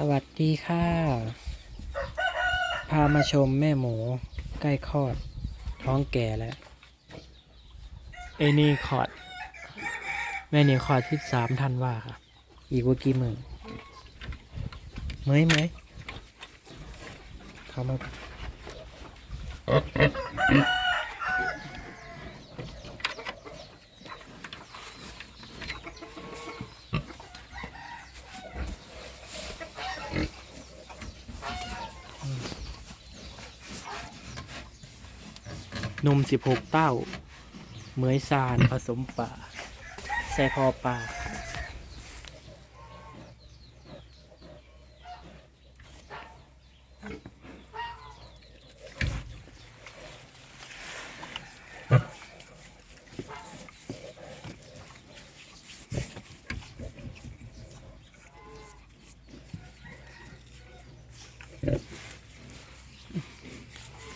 สวัสดีค่ะ พามาชมแม่หมู ใกล้คลอด ท้องแก่แล้ว เอนี่คลอด แม่นี่คลอดที่สามธันวาค่ะ อีกว่ากี่หมื่นเมยเมยเข้ามา นมสิบหกเต้า เหมยซานผสมป่าแซ่พอปลา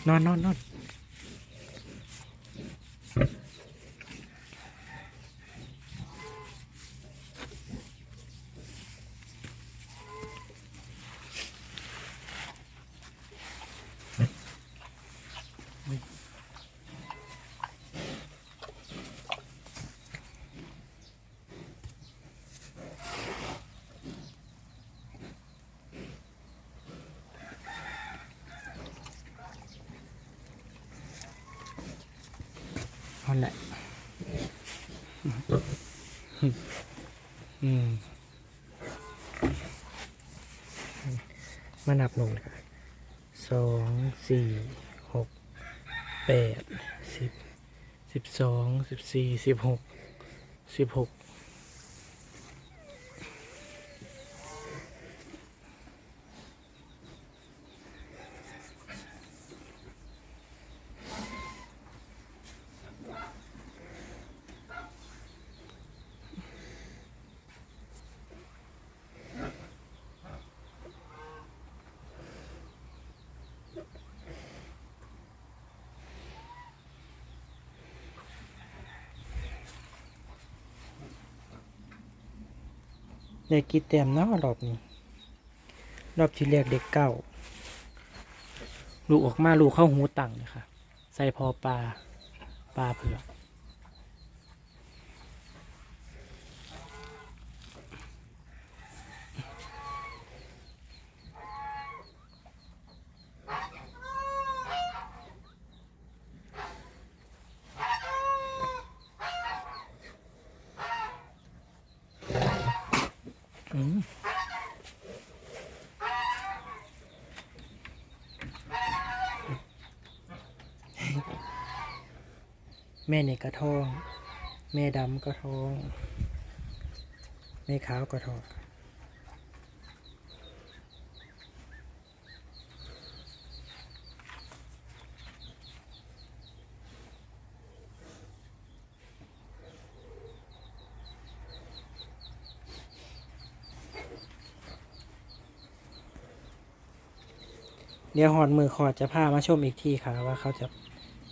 นอนนอนนอนั่นแหละมานับลงเลยค่ะสองสี่ แปดสิบสิบสองสิบสี่สิบหกสิบหก ได้กี่เต็มเนาะรอบนี้ รอบที่เรียกเด็กเก้าลูกออกมาลูกเข้าหูตังเลยค่ะ ใส่พอปลาปลาเผือก แม่เนี่กระทอง แม่ดำก็ท้อง แม่ขาวก็ท้อง เดี๋ยวหอนมือขอดจะพามาชมอีกทีค่ะ ว่าเขาจะ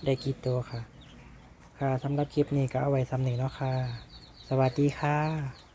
ได้กี่ตัวค่ะ ค่ะสำหรับคลิปนี้ก็เอาไว้สำเนีเนาะค่ะ สวัสดีค่ะ